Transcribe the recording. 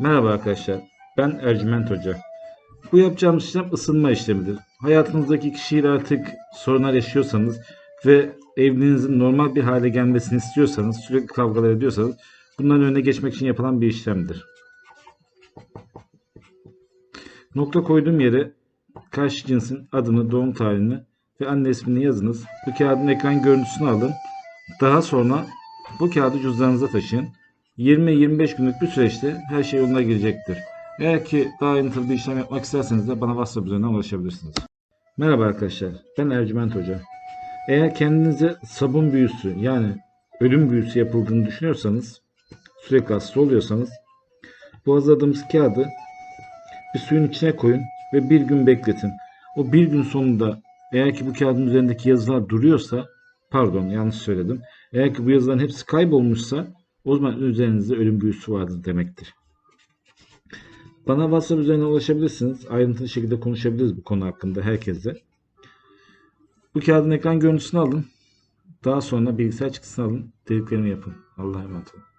Merhaba arkadaşlar, ben Ercüment Hoca. Bu yapacağımız işlem ısınma işlemidir. Hayatınızdaki kişiyle artık sorunlar yaşıyorsanız ve evliliğinizin normal bir hale gelmesini istiyorsanız, sürekli kavgalar ediyorsanız bunların önüne geçmek için yapılan bir işlemdir. Nokta koyduğum yere karşı cinsin adını, doğum tarihini ve anne ismini yazınız. Bu kağıdın ekran görüntüsünü alın. Daha sonra bu kağıdı cüzdanınıza taşıyın. 20-25 günlük bir süreçte her şey yoluna girecektir. Eğer ki daha ayrıntılı bir işlem yapmak isterseniz de bana WhatsApp üzerinden ulaşabilirsiniz. Merhaba arkadaşlar, ben Ercüment Hoca. Eğer kendinize sabun büyüsü yani ölüm büyüsü yapıldığını düşünüyorsanız, sürekli hasta oluyorsanız, bu hazırladığımız kağıdı bir suyun içine koyun ve bir gün bekletin. O bir gün sonunda eğer ki bu kağıdın üzerindeki yazılar duruyorsa, pardon yanlış söyledim. Eğer ki bu yazıların hepsi kaybolmuşsa o zaman üzerinizde ölüm büyüsü vardır demektir. Bana WhatsApp üzerinden ulaşabilirsiniz. Ayrıntılı şekilde konuşabiliriz bu konu hakkında herkesle. Bu kağıdın ekran görüntüsünü alın. Daha sonra bilgisayar çıktısını alın. Dediklerimi yapın. Allah'a emanet olun.